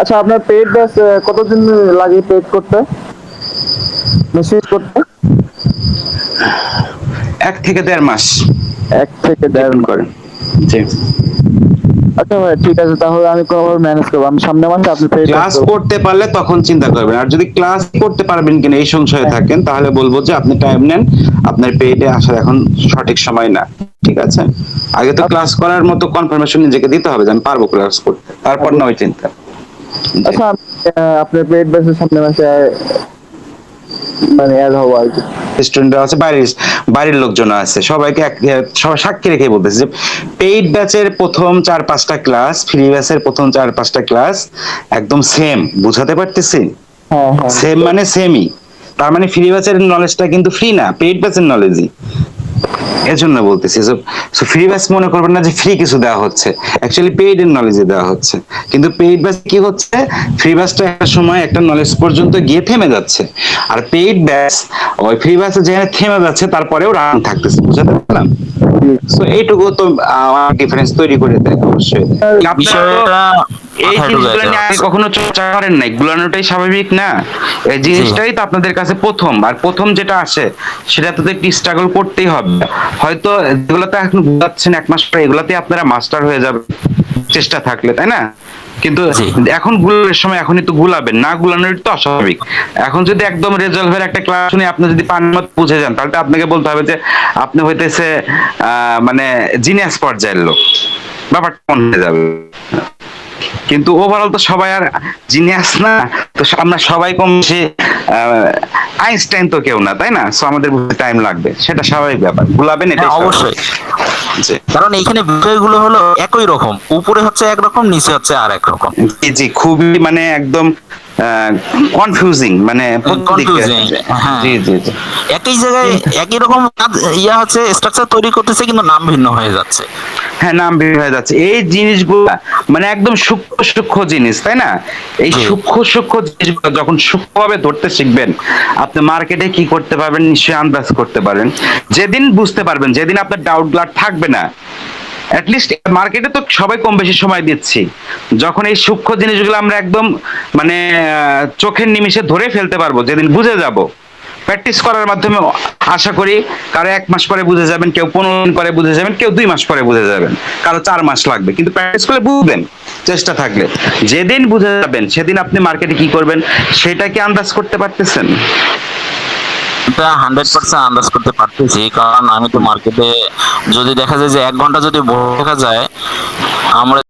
আচ্ছা আপনার paid batch কতদিন লাগে পেড করতে? মেসেজ করতে? এক থেকে দেড় মাস। এক থেকে দেড় depend মাস। করে জি। আচ্ছা ভাই ঠিক আছে তাহলে আমি কোনোভাবে ম্যানেজ করব। আমি সামনে মাসে আপনি ক্লাস করতে পারলে তখন চিন্তা করবেন। আর যদি ক্লাস করতে পারবেন কিনা এই সংশয়ে থাকেন তাহলে বলব যে আপনি টাইম নেন। আপনার পেইডে আসার এখন সঠিক সময় না। ঠিক আছে? আগে তো ক্লাস করার মতো কনফার্মেশন নিজেকে দিতে হবে যে আমি পারব ক্লাস করতে। তারপর না ওই চিন্তা। আচ্ছা আপনার ব্যাচের সামনে মাসে মানে অ্যাড হব আর কি। স্টুডেন্ট আছে বাইরের বাইরের লোকজন আছে সবাইকে সবাই সাক্ষী রেখে বলতেছে যে পেইড ব্যাচের প্রথম চার পাঁচটা ক্লাস ফ্রি ব্যাচের প্রথম চার পাঁচটা ক্লাস একদম সেম বুঝাতে পারতেছি? হ্যাঁ হ্যাঁ। সেম মানে সেমই তার মানে ফ্রি ব্যাচের নলেজটা কিন্তু ফ্রি না পেইড ব্যাচের নলেজই এর জন্য বলতেছি সো ফ্রি ব্যাচ মনে করবেন না যে ফ্রি কিছু দেওয়া হচ্ছে। অ্যাকচুয়ালি পেইড এর নলেজে দেওয়া হচ্ছে। কিন্তু পেইড ব্যাচ কি হচ্ছে? ফ্রি ব্যাচটা একটা সময় একটা নলেজ পর্যন্ত গিয়ে থেমে যাচ্ছে। আর পেইড ব্যাচ ওই ফ্রি ব্যাচে যেখানে থেমে যাচ্ছে, তারপরেও রান থাকতেছে। বুঝতে পারলাম? সো এইটুকু তো ডিফারেন্স তৈরি করে দেয় অবশ্যই। এই জিনিসগুলো নিয়ে আগে কখনো চর্চা করেন নাই? গুলানোটাই স্বাভাবিক না? এই জিনিসটাই তো আপনাদের কাছে প্রথম। আর প্রথম যেটা আসে সেটা তো একটু স্ট্রাগল করতেই হবে। হয়তো যেগুলোতে এখন গুলাচ্ছেন এক মাস পরে এগুলাতে আপনারা মাস্টার হয়ে যাবে। চেষ্টা থাকলে তাই না? কিন্তু এখন গুলানোর সময় এখনই তো গুলাবেন। না গুলানোর তো অস্বাভাবিক। এখন যদি একদম রেজলভের একটা ক্লাস শুনে আপনি যদি পান মত বুঝে যান তাহলে তো আপনাকে বলতে হবে যে আপনি হইতেছে আহ, মানে জিনিয়াস পর্যায়ের লোক। ব্যাপারটা মনে হয়ে যাবে। কিন্তু ওভারঅল তো সবাই আর জিনিয়াস না। তো আমরা সবাই কম বেশি আইনস্টাইন তো কেউ না তাই না? সো আমাদের বুঝতে টাইম লাগবে। সেটা স্বাভাবিক ব্যাপার। ভুলাবেন এটা হ্যাঁ, অবশ্যই। জি। কারণ এইখানে বিষয়গুলো হলো একই রকম। উপরে হচ্ছে একরকম নিচে হচ্ছে আর এক রকম জি, জি খুবই মানে একদম কনফিউজিং মানে হ্যাঁ। জি জি জি। একই জায়গায় একই রকম ইয়া হচ্ছে স্ট্রাকচার তৈরি করতেছে কিন্তু নাম ভিন্ন হয়ে যাচ্ছে। হ্যাঁ নাম বের হয়ে যাচ্ছে। এই জিনিসগুলো মানে একদম সূক্ষ্ম সূক্ষ্ম জিনিস তাই না? এই সূক্ষ্ম সূক্ষ্ম জিনিসগুলো যখন সূক্ষ্মভাবে ধরতে শিখবেন আপনি মার্কেটে কি করতে পারবেন নিশ্চয়ই আন্দাজ করতে পারেন। যেদিন বুঝতে পারবেন যেদিন আপনার ডাউট ব্লাড থাকবে না অ্যাটলিস্ট মার্কেটে তো সবাই কম বেশি সময় দিচ্ছি। যখন এই সূক্ষ্ম জিনিসগুলো আমরা একদম মানে আহ, চোখের নিমিষে ধরে ফেলতে পারব যেদিন বুঝে যাব প্র্যাকটিস করার মাধ্যমে আশা করি কারও এক মাস পরে বুঝে যাবেন, কেউ পনেরো দিন পরে বুঝে যাবেন, কেউ দুই মাস পরে বুঝে যাবেন। কারও চার মাস লাগবে, কিন্তু প্র্যাকটিস করলে বুঝবেন, চেষ্টা থাকলে। যেদিন বুঝে যাবেন, সেদিন আপনি মার্কেটে কি করবেন সেটা কি আন্দাজ করতে পারতেছেন? এটা হান্ড্রেড পার্সেন্ট আন্দাজ করতে পারতেছি, কারণ আমি তো মার্কেটে যদি দেখা যায় যে এক ঘণ্টা যদি থাকা যায়, আমরা